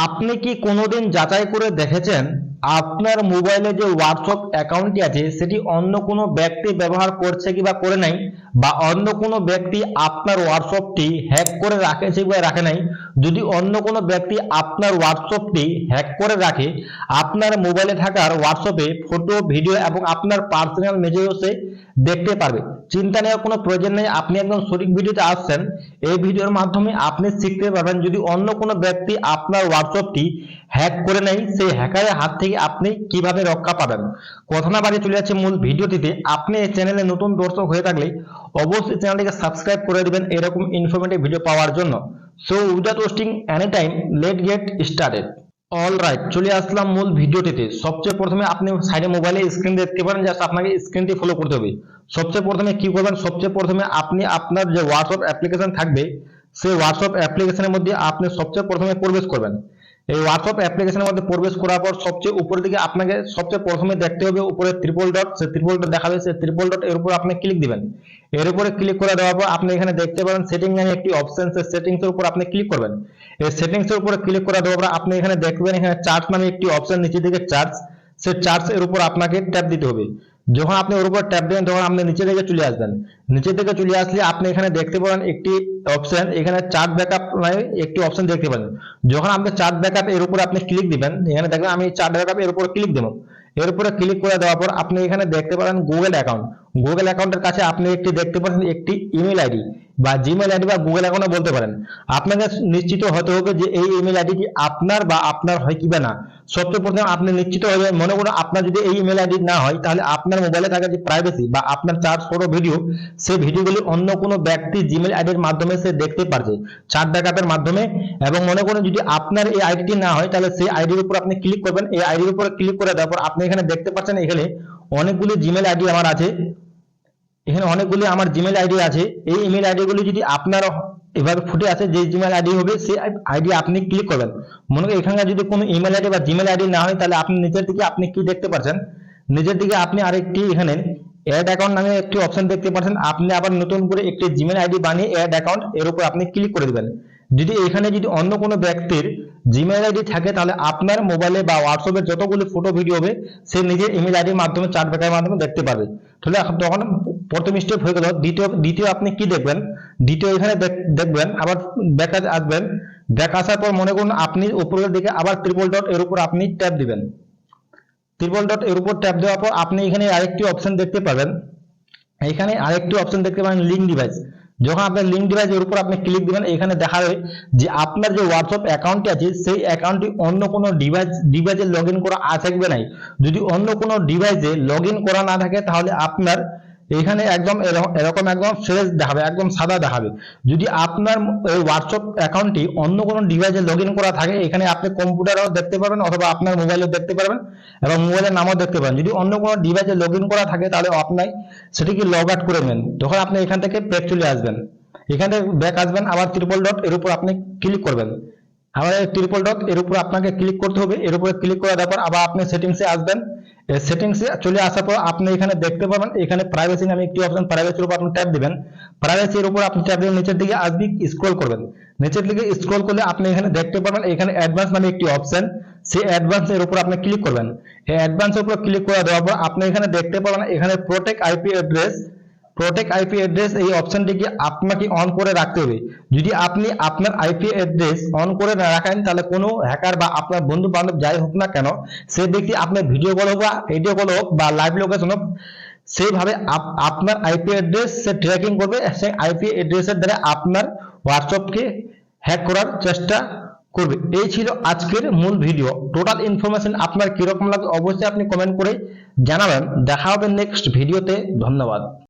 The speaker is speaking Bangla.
আপনি কি কোনোদিন যাচাই করে দেখেছেন? আপনার মোবাইলে যে হোয়াটসঅ্যাপ অ্যাকাউন্টটি আছে, সেটি অন্য কোনো ব্যক্তি ব্যবহার করছে কি বা করে নাই, বা অন্য কোনো ব্যক্তি আপনার হোয়াটসঅ্যাপটি হ্যাক করে রাখেছে বা রাখে নাই, যদি অন্য কোনো ব্যক্তি আপনার হোয়াটসঅ্যাপটি হ্যাক করে রাখে, আপনার মোবাইলে থাকার হোয়াটসঅ্যাপে ফটো ভিডিও এবং আপনার পার্সোনাল মেসেজও সে দেখতে পারবে। চিন্তা নেওয়ার কোনো প্রয়োজন নেই, আপনি একদম সঠিক ভিডিওতে আসছেন। এই ভিডিওর মাধ্যমে আপনি শিখতে পারবেন, যদি অন্য কোনো ব্যক্তি আপনার হোয়াটসঅ্যাপটি হ্যাক করে নেয়। সেই হ্যাকারের হাত থেকে আপনি কীভাবে রক্ষা পাবেন? কথা না বাড়িয়ে চলে যাচ্ছে মূল ভিডিওটিতে। আপনি এই চ্যানেলে নতুন দর্শক হয়ে থাকলে অবশ্যই চ্যানেলটিকে সাবস্ক্রাইব করে দিবেন এরকম ইনফরমেটিভ ভিডিও পাওয়ার জন্য। So without wasting any time let get started all right চলে আসলাম মূল ভিডিওটিতে। সবচেয়ে প্রথমে আপনি সাইডে মোবাইলে স্ক্রিন দেখতে পারেন জাস্ট আপনাকে স্ক্রিনটি ফলো করতে হবে। সবচেয়ে প্রথমে কি করবেন? সবচেয়ে প্রথমে আপনি আপনার যে হোয়াটসঅ্যাপ অ্যাপ্লিকেশন থাকবে, সেই হোয়াটসঅ্যাপ অ্যাপ্লিকেশনের মধ্যে আপনি সবচেয়ে প্রথমে প্রবেশ করবেন। এই হোয়াটসঅ্যাপ অ্যাপ্লিকেশনের মধ্যে প্রবেশ করার পর সবচেয়ে উপরের দিকে আপনাকে সবচেয়ে প্রথমে দেখতে হবে উপরে ত্রিপল ডট সেই ত্রিপল ডট দেখাবে, সেই ত্রিপল ডট এর উপর আপনি ক্লিক দিবেন। এর উপরে ক্লিক করে দেওয়ার পর আপনি এখানে দেখতে পাবেন সেটিং নামে একটি অপশন সেই সেটিংস এর উপর আপনি ক্লিক করবেন। এই সেটিংস এর উপরে ক্লিক করে দেওয়ার পর আপনি এখানে দেখবেন এখানে চার্জ নামে একটি অপশন নিচে দিকে চার্জ সেই চার্জ এর উপর আপনাকে ট্যাপ দিতে হবে। যখন আপনি ওর উপর ট্যাপ দেবেন, তখন আপনি নিচে থেকে চলে আসবেন। নিচে থেকে চলে আসলে আপনি এখানে দেখতে পারেন একটি অপশন এখানে চার্ট ব্যাকআপ একটি অপশন দেখতে পারেন। যখন আপনি চার্ট ব্যাকআপ এর উপর আপনি ক্লিক দিবেন, এখানে দেখবেন আমি চার্ট ব্যাকআপ এর উপর ক্লিক দেব। এর উপরে ক্লিক করে দেওয়ার পর আপনি এখানে দেখতে পারেন গুগল অ্যাকাউন্ট গুগল অ্যাকাউন্টের কাছে আপনি একটি দেখতে পাচ্ছেন একটি ইমেল আইডি বা জিমেল আইডি বা গুগল অ্যাকাউন্টে বলতে পারেন। আপনাকে নিশ্চিত হতে হবে যে এই ইমেল আইডিটি আপনার বা আপনার হয় কিবা না। সবচেয়ে প্রথমে আপনি নিশ্চিত যাবেন। মনে করুন, আপনার যদি এই ইমেল আইডি না হয়, তাহলে আপনার মোবাইলে থাকা যে প্রাইভেসি বা আপনার চার্জ ফটো ভিডিও সেই ভিডিওগুলি অন্য কোনো ব্যক্তি জিমেল আইডির মাধ্যমে সে দেখতে পারছে চার্ট ব্যাকআপের মাধ্যমে। এবং মনে করুন, যদি আপনার এই আইডিটি না হয়, তাহলে সেই আইডির উপর আপনি ক্লিক করবেন। এই আইডির উপর ক্লিক করে দেওয়ার পর আপনি এখানে দেখতে পাচ্ছেন, এখানে অনেকগুলি জিমেল আইডি আমার আছে। এখানে অনেকগুলি আমার জিমেল আইডি আছে। এই ইমেল আইডি গুলি যদি আপনার এভাবে ফুটে আছে যে জিমেল আইডি হবে সেই আইডি আপনি ক্লিক করবেন। মনে করেন এখানে যদি কোনো ইমেল আইডি বা জিমেল আইডি না হয়, তাহলে আপনি নিচের দিকে আপনি কি দেখতে পাচ্ছেন? নিচের দিকে আপনি আরেকটি এখানে অ্যাড অ্যাকাউন্ট নামে একটি অপশন দেখতে পাচ্ছেন। আপনি আবার নতুন করে একটি জিমেল আইডি বানিয়ে অ্যাড অ্যাকাউন্ট এর উপর আপনি ক্লিক করে দিবেন। যদি এখানে যদি অন্য কোনো ব্যক্তির জিমেল আইডি থাকে, তাহলে আপনার মোবাইলে বা হোয়াটসঅ্যাপে যতগুলি ফটো ভিডিও হবে, সে নিজের ইমেল আইডির মাধ্যমে চার্ট ব্যাকের মাধ্যমে দেখতে পাবে। তাহলে তখন প্রথম স্টেপ হয়ে গেল। দ্বিতীয় দ্বিতীয় আপনি কি দেখবেন? দ্বিতীয় এখানে দেখ- দেখবেন, আবার ব্যাক আসবেন। ব্যাক আসার পর মনে করুন আপনি উপরের দিকে আবার ট্রিপল ডট এর উপর আপনি ট্যাপ দিবেন। ট্রিপল ডট এর উপর ট্যাপ দেওয়ার পর আপনি এখানে আরেকটি অপশন দেখতে পাবেন। এখানে আরেকটি অপশন দেখতে পাবেন লিঙ্ক ডিভাইস যখন আপনার লিঙ্ক ডিভাইস এর উপর আপনি ক্লিক দিবেন, এখানে দেখাবে যে আপনার যে হোয়াটসঅ্যাপ অ্যাকাউন্টটি আছে, সেই অ্যাকাউন্টটি অন্য কোনো ডিভাইস ডিভাইসে লগ করা আছে নাই? যদি অন্য কোনো ডিভাইসে লগ করা না থাকে, তাহলে আপনার এখানে একদম এরকম- একদম ফ্রেশ দেখাবে, একদম সাদা দেখাবে। যদি আপনার এই হোয়াটসঅ্যাপ অ্যাকাউন্টটি অন্য কোনো ডিভাইসে লগ করা থাকে, এখানে আপনি কম্পিউটারও দেখতে পারবেন অথবা আপনার মোবাইলেও দেখতে পারবেন এবং মোবাইলের নামও দেখতে পারেন যদি অন্য কোনো ডিভাইসে লগ করা থাকে, তাহলে আপনি সেটিকে লগ আউট করে নেন। তখন আপনি এখান থেকে ব্যাক চলে আসবেন। এখান থেকে ব্যাক আসবেন, আবার ট্রিপল ডট এর উপর আপনি ক্লিক করবেন। আবার ট্রিপল ডট এর উপর আপনাকে ক্লিক করতে হবে। এর উপরে ক্লিক করে দেওয়ার পর আবার আপনি সেটিংসে আসবেন। সেটিংসে চলে আসার পর আপনি এখানে দেখতে পাবেন, এখানে প্রাইভেসি নামে একটি অপশন প্রাইভেসির উপর আপনি ট্যাপ দিবেন। প্রাইভেসির উপর আপনি ট্যাপ দিয়ে নিচের দিকে আসবি স্ক্রল করবেন। নিচের দিকে স্ক্রল করলে আপনি এখানে দেখতে পাবেন, এখানে অ্যাডভান্স নামে একটি অপশন সেই অ্যাডভান্স এর উপর আপনি ক্লিক করবেন। এই অ্যাডভান্স এর উপর ক্লিক করে দেওয়ার পর আপনি এখানে দেখতে পাবেন, এখানে protect IP address protect IP address এই অপশনটিকে আপনাকে অন করে রাখতে হবে। যদি আপনি আপনার আইপি অ্যাড্রেস অন করে না রাখেন, তাহলে কোনো হ্যাকার বা আপনার বন্ধু বান্ধব যাই হোক না কেন, সে ব্যক্তি আপনার ভিডিও কল হোক বা ভিডিও কল হোক বা লাইভ লোকেশন হোক, সেইভাবে আপ- আপনার আইপি অ্যাড্রেস সে ট্র্যাকিং করবে সেই আইপি অ্যাড্রেসের দ্বারা আপনার হোয়াটসঅ্যাপকে হ্যাক করার চেষ্টা করবে। এই ছিল আজকের মূল ভিডিও টোটাল ইনফরমেশন আপনার কীরকম লাগে অবশ্যই আপনি কমেন্ট করে জানাবেন। দেখা হবে নেক্সট ভিডিওতে ধন্যবাদ।